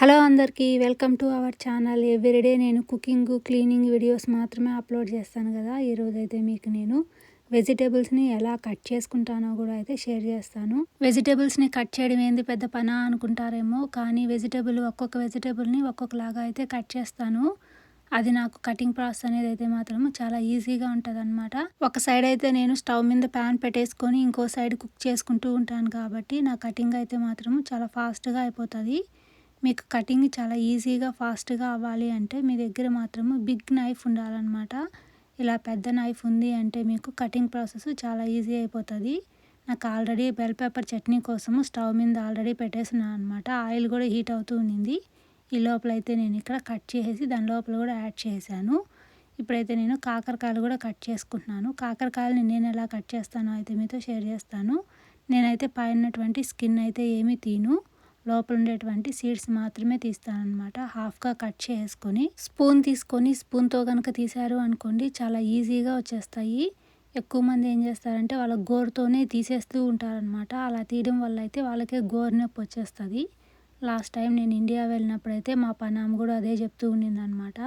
Hello అందరికీ welcome to our channel. Everyday నేను cooking cleaning videos మాత్రమే అప్లోడ్ చేస్తాను కదా. ఈరోజు అయితే మీకు నేను వెజిటేబుల్స్ని ఎలా కట్ చేసుకుంటానో కూడా అయితే షేర్ చేస్తాను. వెజిటేబుల్స్ని కట్ చేయడం ఏంది పెద్ద పనా అనుకుంటారేమో కానీ వెజిటేబుల్ ఒక్కొక్క వెజిటేబుల్ని ఒక్కొక్కలాగా అయితే కట్ చేస్తాను. అది నాకు కటింగ్ ప్రాసెస్ అనేది అయితే మాత్రం చాలా ఈజీగా ఉంటుంది అనమాట ఒక సైడ్ అయితే నేను స్టవ్ మీద ప్యాన్ పెట్టేసుకొని ఇంకో సైడ్ కుక్ చేసుకుంటూ ఉంటాను కాబట్టి నా కటింగ్ అయితే మాత్రం చాలా ఫాస్ట్గా అయిపోతుంది. మీకు కటింగ్ చాలా ఈజీగా ఫాస్ట్గా అవ్వాలి అంటే మీ దగ్గర మాత్రము బిగ్ నైఫ్ ఉండాలన్నమాట. ఇలా పెద్ద నైఫ్ ఉంది అంటే మీకు కటింగ్ ప్రాసెస్ చాలా ఈజీ అయిపోతుంది. నాకు ఆల్రెడీ బెల్ పేపర్ చట్నీ కోసము స్టవ్ మీద ఆల్రెడీ పెట్టేసినాను అనమాట ఆయిల్ కూడా హీట్ అవుతూ ఉండింది. ఈ లోపల అయితే నేను ఇక్కడ కట్ చేసేసి దాని లోపల కూడా యాడ్ చేశాను. ఇప్పుడైతే నేను కాకరకాయలు కూడా కట్ చేసుకుంటున్నాను. కాకరకాయలని నేను ఎలా కట్ చేస్తానో అయితే మీతో షేర్ చేస్తాను. నేనైతే పైనటువంటి స్కిన్ అయితే ఏమీ తీను. లోపల ఉండేటువంటి సీడ్స్ మాత్రమే తీస్తానమాట హాఫ్గా కట్ చేసుకొని స్పూన్ తీసుకొని స్పూన్తో కనుక తీశారు అనుకోండి చాలా ఈజీగా వచ్చేస్తాయి. ఎక్కువ మంది ఏం చేస్తారంటే వాళ్ళ గోరుతోనే తీసేస్తూ ఉంటారనమాట అలా తీయడం వల్ల అయితే వాళ్ళకే గోరు నొప్పి వచ్చేస్తుంది. లాస్ట్ టైం నేను ఇండియా వెళ్ళినప్పుడైతే మా పనామ కూడా అదే చెప్తూ ఉండిందనమాట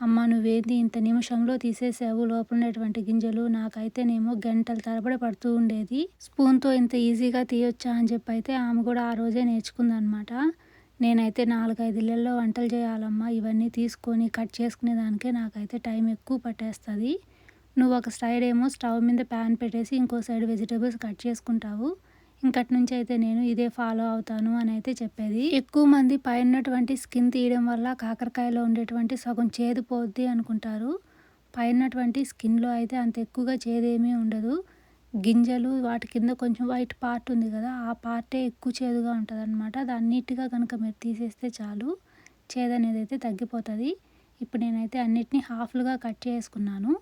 అమ్మ నువ్వేంది ఇంత నిమిషంలో తీసేసావు? లోపల ఉండేటువంటి గింజలు నాకైతేనేమో గంటల తరబడి పడుతూ ఉండేది. స్పూన్తో ఇంత ఈజీగా తీయొచ్చా అని చెప్పి అయితే ఆమె కూడా ఆ రోజే నేర్చుకుందనమాట. నేనైతే నాలుగైదు ఇళ్ళల్లో వంటలు చేయాలమ్మా ఇవన్నీ తీసుకొని కట్ చేసుకునే దానికే నాకైతే టైం ఎక్కువ పట్టేస్తుంది. నువ్వు ఒక సైడ్ ఏమో స్టవ్ మీద ప్యాన్ పెట్టేసి ఇంకో సైడ్ వెజిటేబుల్స్ కట్ చేసుకుంటావు. ఇంకటి నుంచి అయితే నేను ఇదే ఫాలో అవుతాను అని అయితే చెప్పేది. ఎక్కువ మంది పైనటువంటి స్కిన్ తీయడం వల్ల కాకరకాయలో ఉండేటువంటి సగం చేదు పోద్ది అనుకుంటారు. పైనటువంటి స్కిన్లో అయితే అంత ఎక్కువగా చేదేమీ ఉండదు. గింజలు వాటి కింద కొంచెం వైట్ పార్ట్ ఉంది కదా ఆ పార్టే ఎక్కువ చేదుగా ఉంటుంది అనమాట దాన్ని నీట్గా కనుక మీరు తీసేస్తే చాలు చేదు అనేది అయితే తగ్గిపోతుంది. ఇప్పుడు నేనైతే అన్నిటినీ హాఫ్లుగా కట్ చేసుకున్నాను.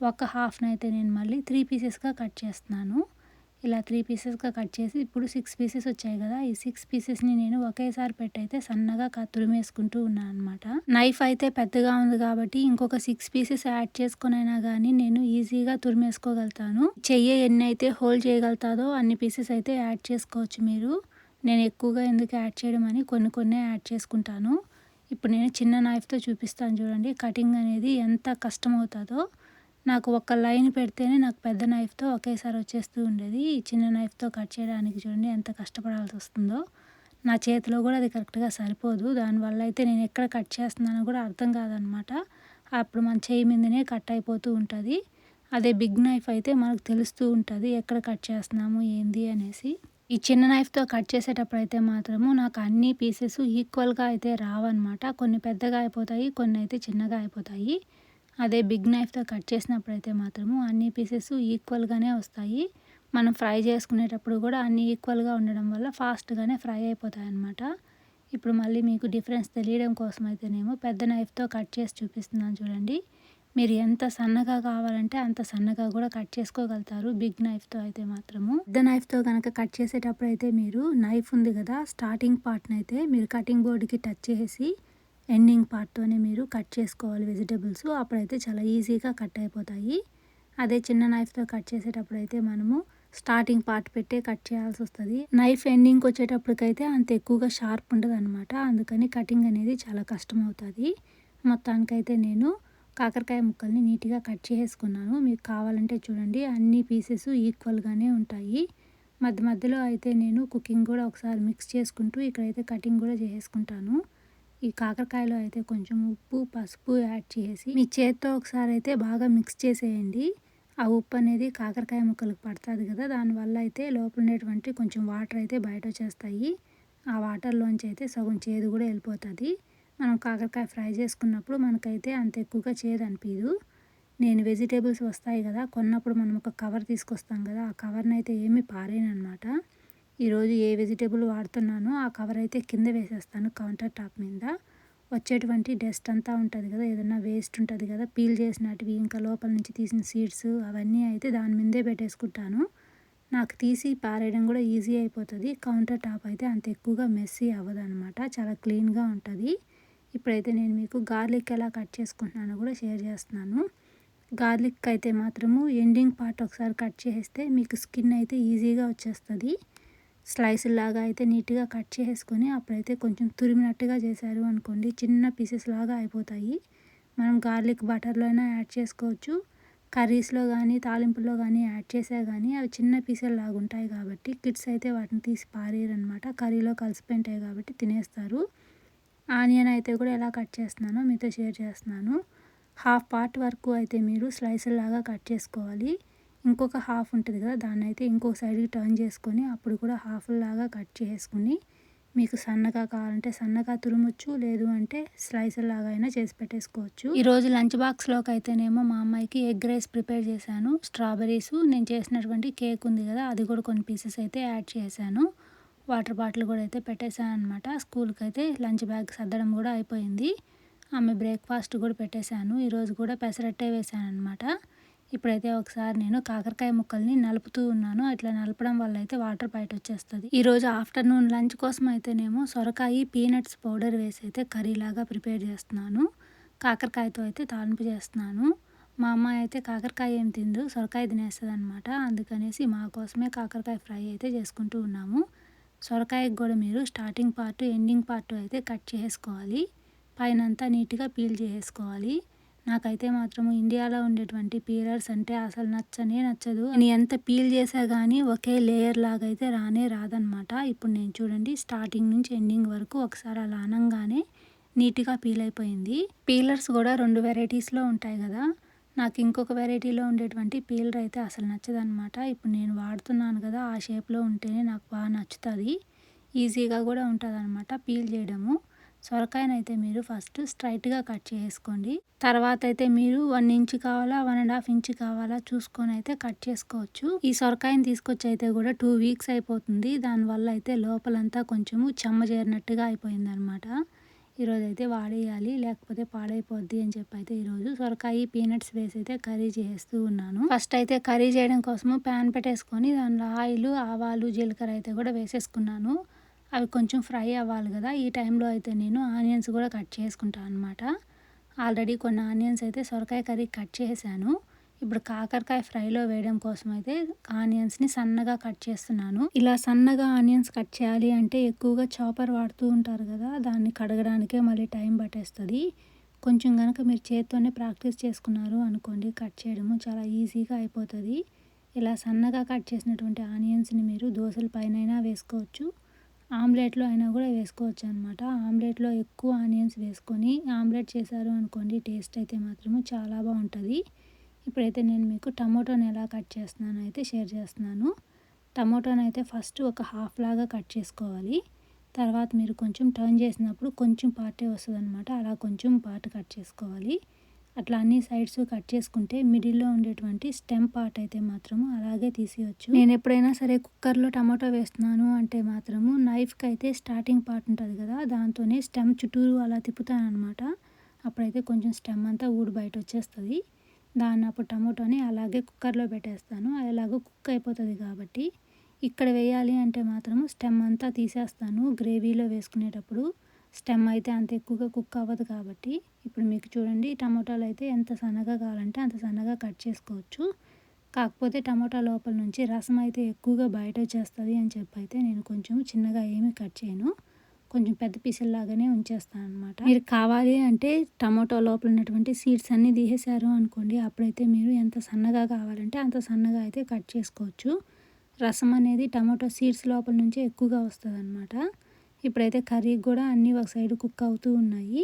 ఒక హాఫ్ని అయితే నేను మళ్ళీ త్రీ పీసెస్గా కట్ చేస్తున్నాను. ఇలా త్రీ పీసెస్గా కట్ చేసి ఇప్పుడు సిక్స్ పీసెస్ వచ్చాయి కదా ఈ సిక్స్ పీసెస్ని నేను ఒకేసారి పెట్టయితే సన్నగా తురిమేసుకుంటూ ఉన్నాను అనమాట నైఫ్ అయితే పెద్దగా ఉంది కాబట్టి ఇంకొక సిక్స్ పీసెస్ యాడ్ చేసుకునైనా అయినా కానీ నేను ఈజీగా తురిమేసుకోగలుగుతాను. చెయ్యి ఎన్ని అయితే హోల్డ్ చేయగలుగుతాదో అన్ని పీసెస్ అయితే యాడ్ చేసుకోవచ్చు మీరు. నేను ఎక్కువగా ఎందుకు యాడ్ చేయడం అని కొన్ని కొన్ని యాడ్ చేసుకుంటాను. ఇప్పుడు నేను చిన్న నైఫ్తో చూపిస్తాను చూడండి కటింగ్ అనేది ఎంత కష్టం అవుతుందో నాకు ఒక లైన్ పెడితేనే నాకు పెద్ద నైఫ్తో ఒకేసారి వచ్చేస్తూ ఉండేది. ఈ చిన్న నైఫ్తో కట్ చేయడానికి చూడండి ఎంత కష్టపడాల్సి వస్తుందో. నా చేతిలో కూడా అది కరెక్ట్గా సరిపోదు. దానివల్ల అయితే నేను ఎక్కడ కట్ చేస్తున్నానో కూడా అర్థం కాదనమాట. అప్పుడు మన చేయి మీదనే కట్ అయిపోతూ ఉంటుంది. అదే బిగ్ నైఫ్ అయితే మనకు తెలుస్తూ ఉంటుంది ఎక్కడ కట్ చేస్తున్నాము ఏంది అనేసి. ఈ చిన్న నైఫ్తో కట్ చేసేటప్పుడు అయితే మాత్రము నాకు అన్ని పీసెస్ ఈక్వల్గా అయితే రావన్నమాట కొన్ని పెద్దగా అయిపోతాయి కొన్ని అయితే చిన్నగా అయిపోతాయి. అదే బిగ్ నైఫ్తో కట్ చేసినప్పుడు అయితే మాత్రము అన్ని పీసెస్ ఈక్వల్గానే వస్తాయి. మనం ఫ్రై చేసుకునేటప్పుడు కూడా అన్ని ఈక్వల్గా ఉండడం వల్ల ఫాస్ట్గానే ఫ్రై అయిపోతాయి అన్నమాట ఇప్పుడు మళ్ళీ మీకు డిఫరెన్స్ తెలియడం కోసం అయితేనేమో పెద్ద నైఫ్తో కట్ చేసి చూపిస్తున్నాను చూడండి. మీరు ఎంత సన్నగా కావాలంటే అంత సన్నగా కూడా కట్ చేసుకోగలుగుతారు బిగ్ నైఫ్తో అయితే మాత్రము. పెద్ద నైఫ్తో కనుక కట్ చేసేటప్పుడు అయితే మీరు నైఫ్ ఉంది కదా స్టార్టింగ్ పార్ట్ని అయితే మీరు కటింగ్ బోర్డుకి టచ్ చేసి ఎండింగ్ పార్ట్తోనే మీరు కట్ చేసుకోవాలి వెజిటేబుల్స్. అప్పుడైతే చాలా ఈజీగా కట్ అయిపోతాయి. అదే చిన్న నైఫ్తో కట్ చేసేటప్పుడు అయితే మనము స్టార్టింగ్ పార్ట్ పెట్టే కట్ చేయాల్సి వస్తుంది. నైఫ్ ఎండింగ్కి వచ్చేటప్పటికైతే అంత ఎక్కువగా షార్ప్ ఉండదు అనమాట అందుకని కటింగ్ అనేది చాలా కష్టం అవుతుంది మొత్తానికైతే నేను కాకరకాయ ముక్కల్ని నీట్గా కట్ చేసుకున్నాను మీకు కావాలంటే చూడండి అన్ని పీసెస్ ఈక్వల్గానే ఉంటాయి. మధ్య మధ్యలో అయితే నేను కుకింగ్ కూడా ఒకసారి మిక్స్ చేసుకుంటూ ఇక్కడైతే కటింగ్ కూడా చేసుకుంటాను ఈ కాకరకాయలో అయితే కొంచెం ఉప్పు పసుపు యాడ్ చేసి మీ చేత్తో ఒకసారి అయితే బాగా మిక్స్ చేసేయండి. ఆ ఉప్పు అనేది కాకరకాయ ముక్కలకు పడుతుంది కదా దానివల్ల అయితే లోపల ఉండేటువంటి కొంచెం వాటర్ అయితే బయట వచ్చేస్తాయి. ఆ వాటర్లోంచి అయితే సగం చేదు కూడా వెళ్ళిపోతుంది. మనం కాకరకాయ ఫ్రై చేసుకున్నప్పుడు మనకైతే అంత ఎక్కువగా చేదు అనిపించదు నేను వెజిటేబుల్స్ వస్తాయి కదా కొన్నప్పుడు మనం ఒక కవర్ తీసుకొస్తాం కదా ఆ కవర్ని అయితే ఏమీ పారేను అనమాట ఈరోజు ఏ వెజిటేబుల్ వాడుతున్నానో ఆ కవర్ అయితే కింద వేసేస్తాను కౌంటర్ టాప్ మీద. వచ్చేటువంటి డస్ట్ అంతా ఉంటుంది కదా ఏదన్నా వేస్ట్ ఉంటుంది కదా పీల్ చేసినటివి ఇంకా లోపల నుంచి తీసిన సీడ్స్ అవన్నీ అయితే దాని మీదే పెట్టేసుకుంటాను. నాకు తీసి పారేయడం కూడా ఈజీ అయిపోతుంది కౌంటర్ టాప్ అయితే అంత ఎక్కువగా మెస్సీ అవ్వదు అనమాట చాలా క్లీన్గా ఉంటుంది. ఇప్పుడైతే నేను మీకు గార్లిక్ ఎలా కట్ చేసుకుంటున్నానో కూడా షేర్ చేస్తున్నాను. గార్లిక్ అయితే మాత్రము ఎండింగ్ పార్ట్ ఒకసారి కట్ చేస్తే మీకు స్కిన్ అయితే ఈజీగా వచ్చేస్తుంది. స్లైస్ లాగా అయితే నీట్గా కట్ చేసుకొని అప్పుడైతే కొంచెం తురిమినట్టుగా చేశారు అనుకోండి. చిన్న పీసెస్ లాగా అయిపోతాయి. మనం గార్లిక్ బటర్లో అయినా యాడ్ చేసుకోవచ్చు. కర్రీస్లో కానీ తాలింపుల్లో కానీ యాడ్ చేసా కానీ అవి చిన్న పీసెలు లాగా ఉంటాయి కాబట్టి కిడ్స్ అయితే వాటిని తీసి పారేయరనమాట కర్రీలో కలిసిపోయింటాయి కాబట్టి తినేస్తారు. ఆనియన్ అయితే కూడా ఎలా కట్ చేస్తున్నానో మీతో షేర్ చేస్తున్నాను. హాఫ్ పార్ట్ వరకు అయితే మీరు స్లైస్ లాగా కట్ చేసుకోవాలి. ఇంకొక హాఫ్ ఉంటుంది కదా దాన్ని అయితే ఇంకొక సైడ్కి టర్న్ చేసుకొని అప్పుడు కూడా హాఫ్ లాగా కట్ చేసుకుని మీకు సన్నగా కావాలంటే సన్నగా తురుమొచ్చు లేదు అంటే స్లైస్ లాగా అయినా చేసి పెట్టేసుకోవచ్చు. ఈరోజు లంచ్ బాక్స్లోకి అయితేనేమో మా అమ్మాయికి ఎగ్ రైస్ ప్రిపేర్ చేశాను. స్ట్రాబెరీస్ నేను చేసినటువంటి కేక్ ఉంది కదా అది కూడా కొన్ని పీసెస్ అయితే యాడ్ చేశాను. వాటర్ బాటిల్ కూడా అయితే పెట్టేశాను అనమాట స్కూల్కి అయితే లంచ్ బ్యాగ్ సర్దడం కూడా అయిపోయింది. ఆమె బ్రేక్ఫాస్ట్ కూడా పెట్టేశాను. ఈరోజు కూడా పెసరట్టే వేసాను అనమాట ఇప్పుడైతే ఒకసారి నేను కాకరకాయ ముక్కల్ని నలుపుతూ ఉన్నాను. అట్లా నలపడం వల్ల అయితే వాటర్ బయట వచ్చేస్తుంది ఈరోజు ఆఫ్టర్నూన్ లంచ్ కోసం అయితేనేమో సొరకాయ పీనట్స్ పౌడర్ వేసి అయితే కర్రీలాగా ప్రిపేర్ చేస్తున్నాను. కాకరకాయతో అయితే తాలింపు చేస్తున్నాను. మా అమ్మాయి అయితే కాకరకాయ ఏం తిందు సొరకాయ తినేస్తుంది అనమాట అందుకనేసి మా కోసమే కాకరకాయ ఫ్రై అయితే చేసుకుంటూ ఉన్నాము. సొరకాయకు కూడా మీరు స్టార్టింగ్ పార్ట్ ఎండింగ్ పార్ట్ అయితే కట్ చేసుకోవాలి. పైనంతా నీట్గా పీల్ చేసుకోవాలి నాకైతే మాత్రం ఇండియాలో ఉండేటువంటి పీలర్స్ అంటే అసలు నచ్చనే నచ్చదు. నేను ఎంత పీల్ చేసా కానీ ఒకే లేయర్ లాగా అయితే రానే రాదనమాట ఇప్పుడు నేను చూడండి స్టార్టింగ్ నుంచి ఎండింగ్ వరకు ఒకసారి అలా అనంగానే నీట్గా పీల్ అయిపోయింది. పీలర్స్ కూడా రెండు వెరైటీస్లో ఉంటాయి కదా. నాకు ఇంకొక వెరైటీలో ఉండేటువంటి పీలర్ అయితే అసలు నచ్చదనమాట ఇప్పుడు నేను వాడుతున్నాను కదా ఆ షేప్లో ఉంటేనే నాకు బాగా నచ్చుతుంది. ఈజీగా కూడా ఉంటుంది అనమాట పీల్ చేయడము. సొరకాయనైతే మీరు ఫస్ట్ స్ట్రైట్గా కట్ చేసుకోండి. తర్వాత అయితే మీరు వన్ ఇంచ్ కావాలా వన్ అండ్ హాఫ్ ఇంచ్ కావాలా చూసుకొని అయితే కట్ చేసుకోవచ్చు. ఈ సొరకాయని తీసుకొచ్చి అయితే కూడా టూ వీక్స్ అయిపోతుంది. దానివల్ల అయితే లోపలంతా కొంచెము చెమ్మ చేరినట్టుగా అయిపోయింది అనమాట ఈరోజు అయితే వాడేయాలి లేకపోతే పాడైపోద్ది అని చెప్పి అయితే ఈరోజు సొరకాయ పీనట్స్ వేసి అయితే కర్రీ చేస్తూ ఉన్నాను. ఫస్ట్ అయితే కర్రీ చేయడం కోసము ప్యాన్ పెట్టేసుకొని దానిలో ఆయిల్ ఆవాలు జీలకర్ర అయితే కూడా వేసేసుకున్నాను. అవి కొంచెం ఫ్రై అవ్వాలి కదా. ఈ టైంలో అయితే నేను ఆనియన్స్ కూడా కట్ చేసుకుంటాను అనమాట ఆల్రెడీ కొన్ని ఆనియన్స్ అయితే సొరకాయ కర్రీ కట్ చేశాను. ఇప్పుడు కాకరకాయ ఫ్రైలో వేయడం కోసం అయితే ఆనియన్స్ని సన్నగా కట్ చేస్తున్నాను. ఇలా సన్నగా ఆనియన్స్ కట్ చేయాలి అంటే ఎక్కువగా చాపర్ వాడుతూ ఉంటారు కదా దాన్ని కడగడానికే మళ్ళీ టైం పట్టేస్తుంది. కొంచెం కనుక మీరు చేత్తోనే ప్రాక్టీస్ చేసుకున్నారు అనుకోండి కట్ చేయడము చాలా ఈజీగా అయిపోతుంది. ఇలా సన్నగా కట్ చేసినటువంటి ఆనియన్స్ని మీరు దోశల పైన వేసుకోవచ్చు. ఆమ్లెట్లో అయినా కూడా వేసుకోవచ్చు అనమాట ఆమ్లెట్లో ఎక్కువ ఆనియన్స్ వేసుకొని ఆమ్లెట్ చేశారు అనుకోండి టేస్ట్ అయితే మాత్రము చాలా బాగుంటుంది. ఇప్పుడైతే నేను మీకు టమోటోని ఎలా కట్ చేస్తున్నాను అయితే షేర్ చేస్తున్నాను. టమోటోని అయితే ఫస్ట్ ఒక హాఫ్ లాగా కట్ చేసుకోవాలి. తర్వాత మీరు కొంచెం టర్న్ చేసినప్పుడు కొంచెం పార్టే వస్తుంది అనమాట అలా కొంచెం పార్ట్ కట్ చేసుకోవాలి. అట్లా అన్ని సైడ్స్ కట్ చేసుకుంటే మిడిల్లో ఉండేటువంటి స్టెమ్ పార్ట్ అయితే మాత్రము అలాగే తీసేయచ్చు. నేను ఎప్పుడైనా సరే కుక్కర్లో టమాటో వేస్తున్నాను అంటే మాత్రము నైఫ్కి అయితే స్టార్టింగ్ పార్ట్ ఉంటుంది కదా దాంతోనే స్టెమ్ చుట్టూరు అలా తిప్పుతాను అనమాట అప్పుడైతే కొంచెం స్టెమ్ అంతా ఊడి బయట వచ్చేస్తుంది. దాన్ని అప్పుడు టమాటోని అలాగే కుక్కర్లో పెట్టేస్తాను. అది ఎలాగో కుక్ అయిపోతుంది కాబట్టి ఇక్కడ వేయాలి అంటే మాత్రము స్టెమ్ అంతా తీసేస్తాను గ్రేవీలో వేసుకునేటప్పుడు. స్టెమ్ అయితే అంత ఎక్కువగా కుక్ అవ్వదు కాబట్టి ఇప్పుడు మీకు చూడండి టమోటాలు అయితే ఎంత సన్నగా కావాలంటే అంత సన్నగా కట్ చేసుకోవచ్చు. కాకపోతే టమోటా లోపల నుంచి రసం అయితే ఎక్కువగా బయట వచ్చేస్తుంది అని చెప్పి అయితే నేను కొంచెం చిన్నగా ఏమీ కట్ చేయను. కొంచెం పెద్ద పీసుల్లాగానే ఉంచేస్తాను అనమాట మీరు కావాలి అంటే టమాటో లోపల ఉన్నటువంటి సీడ్స్ అన్నీ తీసేశారు అనుకోండి అప్పుడైతే మీరు ఎంత సన్నగా కావాలంటే అంత సన్నగా అయితే కట్ చేసుకోవచ్చు. రసం అనేది టమాటో సీడ్స్ లోపల నుంచే ఎక్కువగా వస్తుంది అనమాట ఇప్పుడైతే కర్రీ కూడా అన్నీ ఒక సైడ్ కుక్ అవుతూ ఉన్నాయి.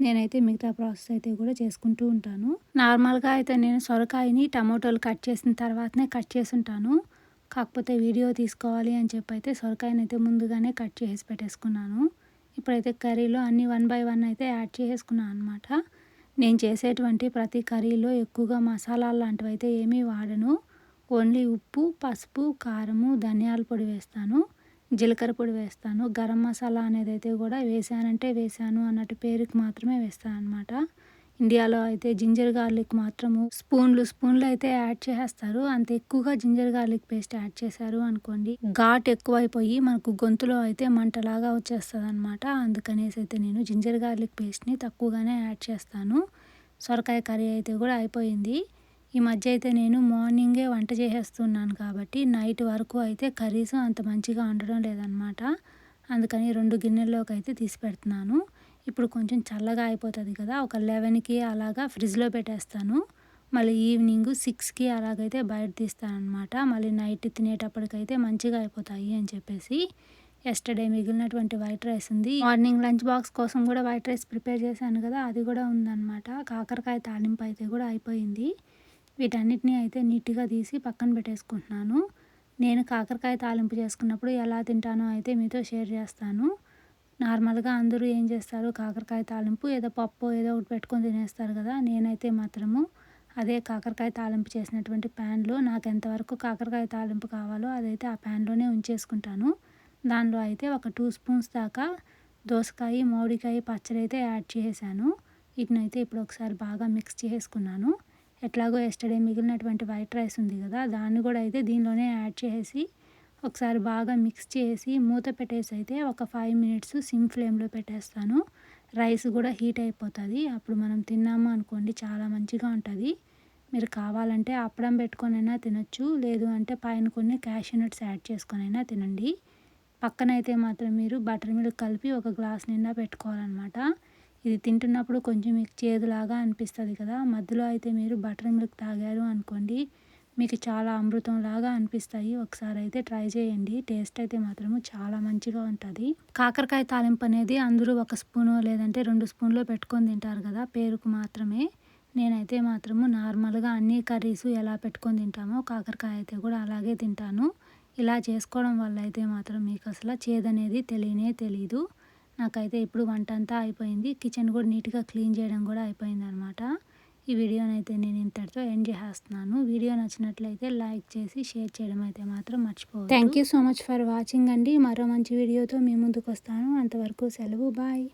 నేనైతే మిగతా ప్రాసెస్ అయితే కూడా చేసుకుంటూ ఉంటాను. నార్మల్గా అయితే నేను సొరకాయని టమాటోలు కట్ చేసిన తర్వాతనే కట్ చేసి ఉంటాను కాకపోతే వీడియో తీసుకోవాలి అని చెప్పి అయితే సొరకాయని అయితే ముందుగానే కట్ చేసి పెట్టేసుకున్నాను. ఇప్పుడైతే కర్రీలో అన్ని వన్ బై వన్ అయితే యాడ్ చేసుకున్నాను అనమాట నేను చేసేటువంటి ప్రతి కర్రీలో ఎక్కువగా మసాలాలు లాంటివి అయితే ఏమీ వాడను. ఓన్లీ ఉప్పు పసుపు కారము ధనియాల పొడి వేస్తాను. జీలకర్ర పొడి వేస్తాను. గరం మసాలా అనేది అయితే కూడా వేసానంటే వేసాను అన్నట్టు పేరుకి మాత్రమే వేస్తాను అనమాట ఇండియాలో అయితే జింజర్ గార్లిక్ మాత్రము స్పూన్లు స్పూన్లు అయితే యాడ్ చేసేస్తారు. అంత ఎక్కువగా జింజర్ గార్లిక్ పేస్ట్ యాడ్ చేశారు అనుకోండి ఘాట్ ఎక్కువైపోయి మనకు గొంతులో అయితే మంటలాగా వచ్చేస్తుంది అనమాట అందుకనేసి అయితే నేను జింజర్ గార్లిక్ పేస్ట్ని తక్కువగానే యాడ్ చేస్తాను. సొరకాయ కర్రీ అయితే కూడా అయిపోయింది. ఈ మధ్య అయితే నేను మార్నింగే వంట చేసేస్తున్నాను కాబట్టి నైట్ వరకు అయితే కర్రీస్ అంత మంచిగా వండడం లేదనమాట. అందుకని రెండు గిన్నెల్లోకి అయితే తీసి పెడుతున్నాను. ఇప్పుడు కొంచెం చల్లగా అయిపోతుంది కదా ఒక లెవెన్కి అలాగా ఫ్రిడ్జ్లో పెట్టేస్తాను. మళ్ళీ ఈవినింగ్ సిక్స్కి అలాగైతే బయట తీస్తానమాట మళ్ళీ నైట్ తినేటప్పటికైతే మంచిగా అయిపోతాయి అని చెప్పేసి. ఎస్టర్డే మిగిలినటువంటి వైట్ రైస్ ఉంది. మార్నింగ్ లంచ్ బాక్స్ కోసం కూడా వైట్ రైస్ ప్రిపేర్ చేశాను కదా అది కూడా ఉందన్నమాట కాకరకాయ తాలింపు అయితే కూడా అయిపోయింది. వీటన్నిటిని అయితే నీట్గా తీసి పక్కన పెట్టేసుకుంటున్నాను. నేను కాకరకాయ తాలింపు చేసుకున్నప్పుడు ఎలా తింటానో అయితే మీతో షేర్ చేస్తాను. నార్మల్గా అందరూ ఏం చేస్తారు? కాకరకాయ తాలింపు ఏదో పప్పు ఏదో ఒకటి పెట్టుకొని తినేస్తారు కదా నేనైతే మాత్రము అదే కాకరకాయ తాలింపు చేసినటువంటి ప్యాన్లో నాకు ఎంతవరకు కాకరకాయ తాలింపు కావాలో అదైతే ఆ ప్యాన్లోనే ఉంచేసుకుంటాను. దానిలో అయితే ఒక టూ స్పూన్స్ దాకా దోసకాయ మామిడికాయ పచ్చడి అయితే యాడ్ చేసాను వీటినైతే ఇప్పుడు ఒకసారి బాగా మిక్స్ చేసుకున్నాను. ఎట్లాగో ఎస్టర్డే మిగిలినటువంటి వైట్ రైస్ ఉంది కదా దాన్ని కూడా అయితే దీనిలోనే యాడ్ చేసి ఒకసారి బాగా మిక్స్ చేసి మూత పెట్టేసి అయితే ఒక ఫైవ్ మినిట్స్ సిమ్ ఫ్లేమ్లో పెట్టేస్తాను. రైస్ కూడా హీట్ అయిపోతుంది. అప్పుడు మనం తిన్నాము అనుకోండి చాలా మంచిగా ఉంటుంది. మీరు కావాలంటే అప్పడం పెట్టుకొనైనా తినొచ్చు లేదు అంటే పైన కొన్ని క్యాషూ నట్స్ యాడ్ చేసుకొనైనా తినండి. పక్కనైతే మాత్రం మీరు బటర్ మిల్క్ కలిపి ఒక గ్లాస్ నిండా పెట్టుకోవాలన్నమాట. ఇది తింటున్నప్పుడు కొంచెం మీకు చేదులాగా అనిపిస్తుంది కదా. మధ్యలో అయితే మీరు బటర్ మిల్క్ తాగారు అనుకోండి మీకు చాలా అమృతంలాగా అనిపిస్తాయి. ఒకసారి అయితే ట్రై చేయండి. టేస్ట్ అయితే మాత్రము చాలా మంచిగా ఉంటుంది. కాకరకాయ తాలింపు అనేది అందరూ ఒక స్పూను లేదంటే రెండు స్పూన్లో పెట్టుకొని తింటారు కదా పేరుకు మాత్రమే. నేనైతే మాత్రము నార్మల్గా అన్ని కర్రీస్ ఎలా పెట్టుకొని తింటామో కాకరకాయ అయితే కూడా అలాగే తింటాను. ఇలా చేసుకోవడం వల్ల అయితే మాత్రం మీకు అసలు చేదనేది తెలియనే తెలీదు. నాకైతే ఇప్పుడు వంట అంతా అయిపోయింది. కిచెన్ కూడా నీట్గా క్లీన్ చేయడం కూడా అయిపోయింది అనమాట ఈ వీడియోనైతే నేను ఇంతటితో ఎండ్ చేసేస్తున్నాను వీడియో నచ్చినట్లయితే లైక్ చేసి షేర్ చేయడం అయితే మాత్రం మర్చిపోవద్దు. Thank you so much for watching అండి. మరో మంచి వీడియోతో మీ ముందుకు వస్తాను. అంతవరకు సెలవు. బాయ్.